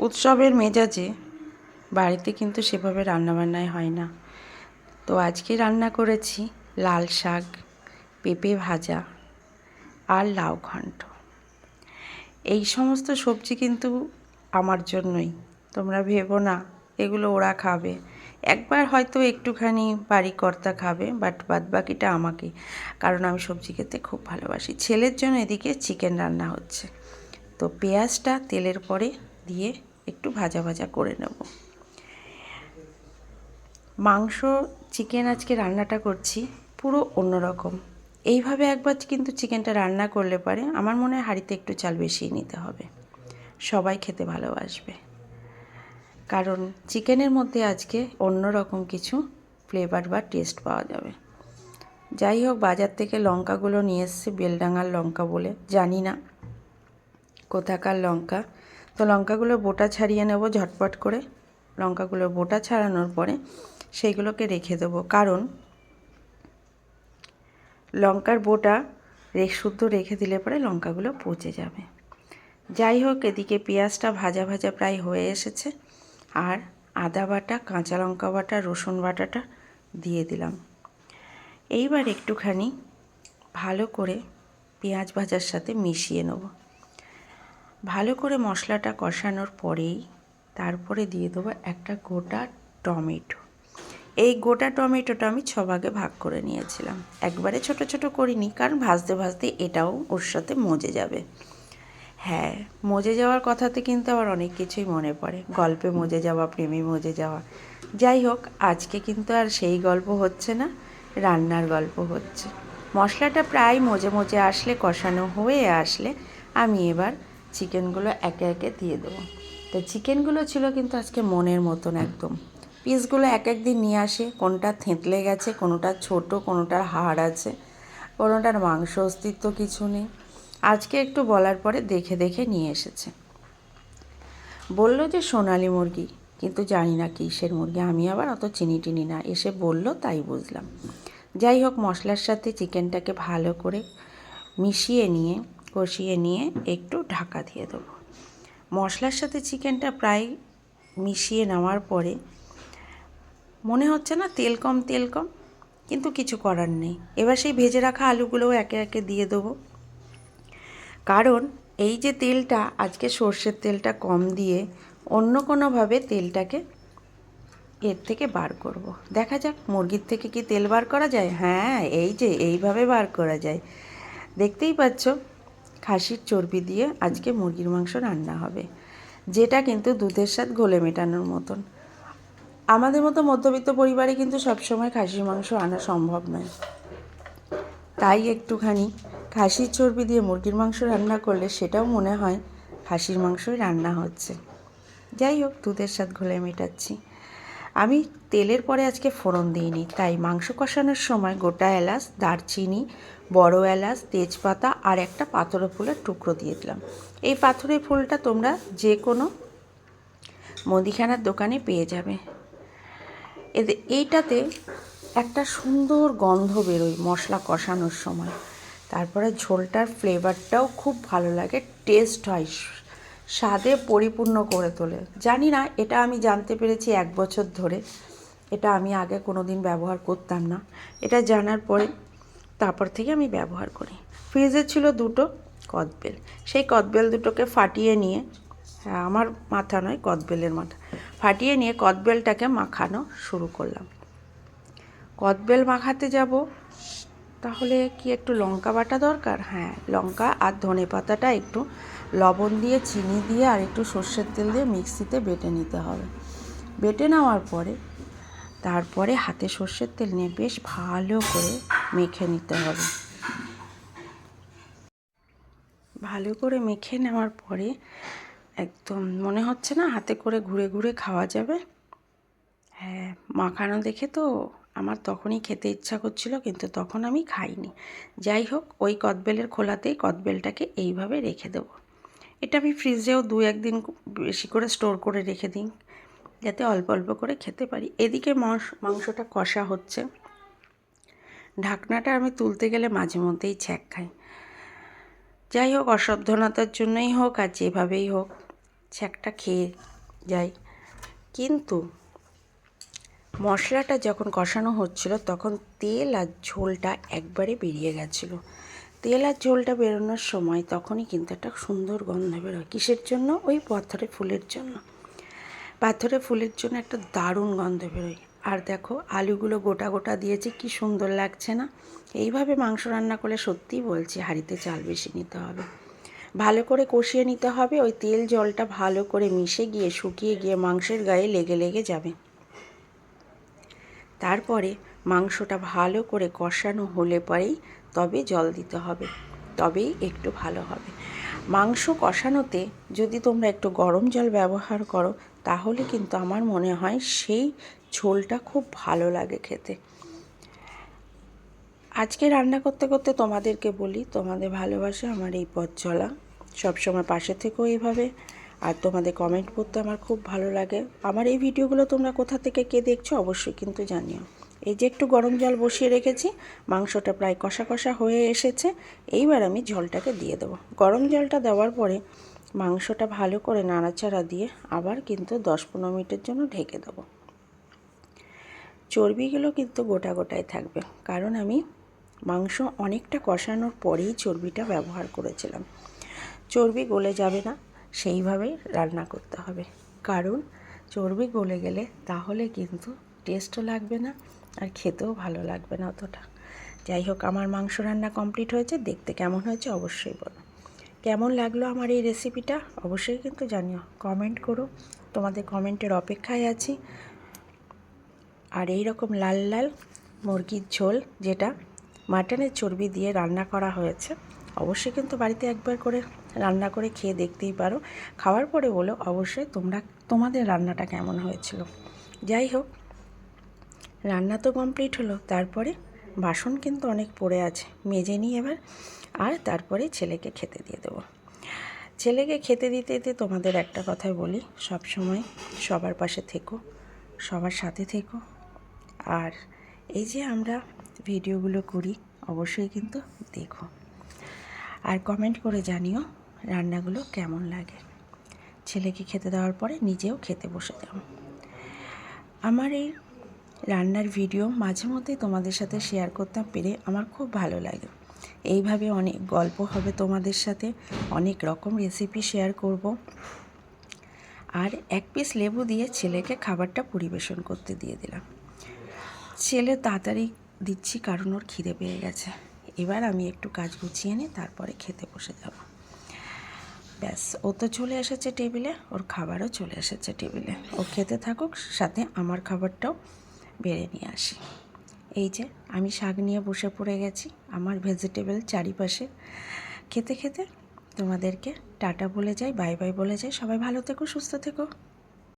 উৎসবের মেজাজে বাড়িতে কিন্তু সেভাবে রান্নাবান্নাই হয় না। তো আজকে রান্না করেছি লাল শাক, পেঁপে ভাজা আর লাউ ঘন্ট। এই সমস্ত সবজি কিন্তু আমার জন্যই। তোমরা ভেবো না, এগুলো ওরা খাবে। একবার হয়তো একটুখানি বাড়ি কর্তা খাবে, বাট বাদ বাকিটা আমাকে, কারণ আমি সবজি খেতে খুব ভালোবাসি। ছেলের জন্য এদিকে চিকেন রান্না হচ্ছে। তো পেঁয়াজটা তেলের পরে দিয়ে একটু ভাজা ভাজা করে নেব। মাংস চিকেন আজকে রান্নাটা করছি পুরো অন্যরকম এইভাবে একবার কিন্তু চিকেনটা রান্না করলে পারে, আমার মনে হয় হাঁড়িতে একটু চাল বেশি নিতে হবে। সবাই খেতে ভালোবাসবে। কারণ চিকেনের মধ্যে আজকে অন্য রকম কিছু ফ্লেভার বা টেস্ট পাওয়া যাবে। যাই হোক, বাজার থেকে লঙ্কাগুলো নিয়ে এসছে, বেলডাঙার লঙ্কা বলে, জানি না কোথাকার লঙ্কা। তো লঙ্কাগুলো বোটা ছাড়িয়ে নেব ঝটপট করে। লঙ্কাগুলো বোটা ছাড়ানোর পরে সেইগুলোকে রেখে দেবো। কারণ লঙ্কার বোটা রে, শুদ্ধ রেখে দিলে পরে লঙ্কাগুলো পচে যাবে। যাই হোক, এদিকে পেঁয়াজটা ভাজা ভাজা প্রায় হয়ে এসেছে। আর আদা বাটা, কাঁচা লঙ্কা বাটা, রসুন বাটাটা দিয়ে দিলাম। এইবার একটুখানি ভালো করে পেঁয়াজ ভাজার সাথে মিশিয়ে নেব। ভালো করে মশলাটা কষানোর পরেই তারপরে দিয়ে দেবো একটা গোটা টমেটো। এই গোটা টমেটোটা আমি ছভাগে ভাগ করে নিয়েছিলাম। একবারে ছোট ছোট করিনি, কারণ ভাজতে ভাজতে এটাও ওর সাথে মজে যাবে। হ্যাঁ মজে যাওয়ার কথাতে কিন্তু আবার অনেক কিছুই মনে পড়ে। গল্পে মজে যাওয়া, প্রেমে মজে যাওয়া। যাই হোক, আজকে কিন্তু আর সেই গল্প হচ্ছে না, রান্নার গল্প হচ্ছে। মশলাটা প্রায় মজে মজে আসলে, কষানো হয়ে আসলে আমি এবার চিকেনগুলো একে একে দিয়ে দেবো। তো চিকেনগুলো ছিল কিন্তু আজকে মনের মতন একদম। পিসগুলো এক এক দিন নিয়ে আসে, কোনটা থেঁতলে গেছে, কোনোটা ছোট কোনোটার হাড় আছে, কোনোটার মাংস অস্তিত্ব কিছু নেই। আজকে একটু বলার পরে দেখে দেখে নিয়ে এসেছে। বলল যে, সোনালি মুরগি। কিন্তু জানি না কিসের মুরগি, আমি আবার অত চিনি টিনি না। এসে বলল, তাই বুঝলাম। যাই হোক, মশলার সাথে চিকেনটাকে ভালো করে মিশিয়ে নিয়ে কষিয়ে নিয়ে একটু ঢাকা দিয়ে দেবো। মশলার সাথে চিকেনটা প্রায় মিশিয়ে নেওয়ার পরে মনে হচ্ছে না তেল কম তেল কম, কিন্তু কিছু করার নেই। এবার সেই ভেজে রাখা আলুগুলোও একে একে দিয়ে দেবো। কারণ এই যে তেলটা, আজকে সর্ষের তেলটা কম দিয়ে অন্য কোনোভাবে তেলটাকে এর থেকে বার করব। দেখা যাক, মুরগির থেকে কি তেল বার করা যায়? হ্যাঁ এই যে এইভাবে বার করা যায়। দেখতেই পাচ্ছ খাসির চর্বি দিয়ে আজকে মুরগির মাংস রান্না হবে, যেটা কিন্তু দুধের স্বাদ গলে মেটানোর মতন। আমাদের মতো মধ্যবিত্ত পরিবারে কিন্তু সবসময় খাসির মাংস আনা সম্ভব নয়। তাই একটুখানি খাসির চর্বি দিয়ে মুরগির মাংস রান্না করলে সেটাও মনে হয় খাসির মাংসই রান্না হচ্ছে। যাই হোক, দুধের স্বাদ ঘোলে মেটাচ্ছি। আমি তেলের পরে আজকে ফোড়ন দিইনি, তাই মাংস কষানোর সময় গোটা এলাচ, দারচিনি, বড় এলাচ, তেজপাতা আর একটা পাথরে ফুলের টুকরো দিয়ে দিলাম। এই পাথরের ফুলটা তোমরা যে কোনো মুদিখানার দোকানে পেয়ে যাবে। এতে এইটাতে একটা সুন্দর গন্ধ বেরোয় মশলা কষানোর সময়। তারপরে ঝোলটার ফ্লেভারটাও খুব ভালো লাগে টেস্ট হয়। স্বাদে পরিপূর্ণ করে তোলে। জানি না, এটা আমি জানতে পেরেছি এক বছর ধরে। এটা আমি আগে কোনো দিন ব্যবহার করতাম না। এটা জানার পরে তারপর থেকে আমি ব্যবহার করি। ফ্রিজে ছিল দুটো কদবেল। সেই কদবেল দুটোকে ফাটিয়ে নিয়ে হ্যাঁ আমার মাথা নয়, কদবেলের মাথা। ফাটিয়ে নিয়ে কদবেলটাকে মাখানো শুরু করলাম। কদবেল মাখাতে যাব তাহলে কি একটু লঙ্কা বাটা দরকার? হ্যাঁ লঙ্কা আর ধনে পাতাটা একটু লবণ দিয়ে, চিনি দিয়ে আর একটু সর্ষের তেল দিয়ে মিক্সিতে বেটে নিতে হবে। বেটে নেওয়ার পরে, তারপরে হাতে সর্ষের তেল নিয়ে বেশ ভালো করে মেখে নিতে হবে। ভালো করে মেখে নেওয়ার পরে একদম মনে হচ্ছে না হাতে করে ঘুরে ঘুরে খাওয়া যাবে? হ্যাঁ মাখানো দেখে তো আমার তখনই খেতে ইচ্ছা করছিল, কিন্তু তখন আমি খাইনি। যাই হোক, ওই কদবেলের খোলাতেই কদবেলটাকে এইভাবে রেখে দেবো। এটা আমি ফ্রিজেও দু একদিন বেশি করে স্টোর করে রেখে দিই, যাতে অল্প অল্প করে খেতে পারি। এদিকে মাংসটা কষা হচ্ছে। ঢাকনাটা আমি তুলতে গেলে মাঝে মধ্যেই ছ্যাক খাই। যাই হোক, অসাবধানতার জন্যই হোক আর যেভাবেই হোক, ছ্যাকটা খেয়ে যাই। কিন্তু মশলাটা যখন কষানো হচ্ছিল, তখন তেল আর ঝোলটা একবারে বেরিয়ে গেছিল। তেল আর ঝোলটা বেরোনোর সময় তখনই কিন্তু একটা সুন্দর গন্ধ বেরোয়। কিসের জন্য? ওই পাথরে ফুলের জন্য। পাথরে ফুলের জন্য একটা দারুণ গন্ধ বেরোয়। আর দেখো, আলুগুলো গোটা গোটা দিয়েছি, কি সুন্দর লাগছে না? এইভাবে মাংস রান্না করলে সত্যিই বলছি, হাঁড়িতে চাল বেশি নিতে হবে। ভালো করে কষিয়ে নিতে হবে, ওই তেল জলটা ভালো করে মিশে গিয়ে শুকিয়ে গিয়ে মাংসের গায়ে লেগে লেগে যাবে। তারপরে মাংসটা ভালো করে কষানো হলে পরেই তবে জল দিতে হবে, তবেই একটু ভালো হবে। মাংস কষানোতে যদি তোমরা একটু গরম জল ব্যবহার করো, তাহলে কিন্তু আমার মনে হয় সেই ঝোলটা খুব ভালো লাগে খেতে। আজকে রান্না করতে করতে তোমাদেরকে বলি, তোমাদের ভালোবাসা আমার এই পথ চলা সবসময় পাশে থেকেও এইভাবে। আর তোমাদের কমেন্ট করতে আমার খুব ভালো লাগে। আমার এই ভিডিওগুলো তোমরা কোথা থেকে কে দেখছ অবশ্যই কিন্তু জানিও। এই যে একটু গরম জল বসিয়ে রেখেছি, মাংসটা প্রায় কষা কষা হয়ে এসেছে। এইবার আমি জলটাকে দিয়ে দেবো। গরম জলটা দেওয়ার পরে মাংসটা ভালো করে নাড়াচাড়া দিয়ে আবার কিন্তু দশ পনেরো মিনিটের জন্য ঢেকে দেবো। চর্বিগুলো কিন্তু গোটা গোটাই থাকবে। কারণ আমি মাংস অনেকটা কষানোর পরেই চর্বিটা ব্যবহার করেছিলাম। চর্বি গলে যাবে না। সেইভাবেই রান্না করতে হবে। কারণ চর্বি গলে গেলে তাহলে কিন্তু টেস্টও লাগবে না আর খেতেও ভালো লাগবে না অতটা। যাই হোক, আমার মাংস রান্না কমপ্লিট হয়েছে। দেখতে কেমন হয়েছে অবশ্যই বলো। কেমন লাগল আমার এই রেসিপিটা অবশ্যই কিন্তু জানিও কমেন্ট করো। তোমাদের কমেন্টের অপেক্ষায় আছি। আর এই রকম লাল লাল মুরগির ঝোল যেটা মাটনের চর্বি দিয়ে রান্না করা হয়েছে, অবশ্যই কিন্তু বাড়িতে একবার করে রান্না করে খেয়ে দেখতেই পারো। খাওয়ার পরে বলো, অবশ্যই তোমরা, তোমাদের রান্নাটা কেমন হয়েছিল? যাই হোক, রান্না তো কমপ্লিট হলো। তারপরে বাসন কিন্তু অনেক পড়ে আছে, মেজে নিই এবার, আর তারপরে ছেলেকে খেতে দিয়ে দেবো। ছেলেকে খেতে দিতে দিতে তোমাদের একটা কথাই বলি, সব সময় সবার পাশে থেকো, সবার সাথে থেকো। আর এই যে আমরা ভিডিওগুলো করি, অবশ্যই কিন্তু দেখো। আর কমেন্ট করে জানিও রান্নাগুলো কেমন লাগে? ছেলেকে খেতে দেওয়ার পরে নিজেও খেতে বসে যাও আমার এই রান্নার ভিডিও মাঝে মধ্যেই তোমাদের সাথে শেয়ার করতে পেরে আমার খুব ভালো লাগে। এইভাবে অনেক গল্প হবে তোমাদের সাথে, অনেক রকম রেসিপি শেয়ার করব। আর এক পিস লেবু দিয়ে ছেলেকে খাবারটা পরিবেশন করতে দিয়ে দিলাম। ছেলে তাড়াতাড়ি দিচ্ছি কারণ ওর খিদে পেয়ে গেছে। এবার আমি একটু কাজ গুছিয়ে নিই তারপরে খেতে বসে যাব। ব্যাস, ও তো চলে এসেছে টেবিলে, ওর খাবারও চলে এসেছে টেবিলে। ও খেতে থাকুক, সাথে আমার খাবারটাও বেড়ে নিয়ে আসি। এই যে, আমি শাক নিয়ে বসে পড়ে গেছি, আমার ভেজিটেবল চারিপাশে। খেতে খেতে তোমাদেরকে টাটা বলে যাই, বাই বাই বলে যাই, সবাই ভালো থেকো, সুস্থ থেকো।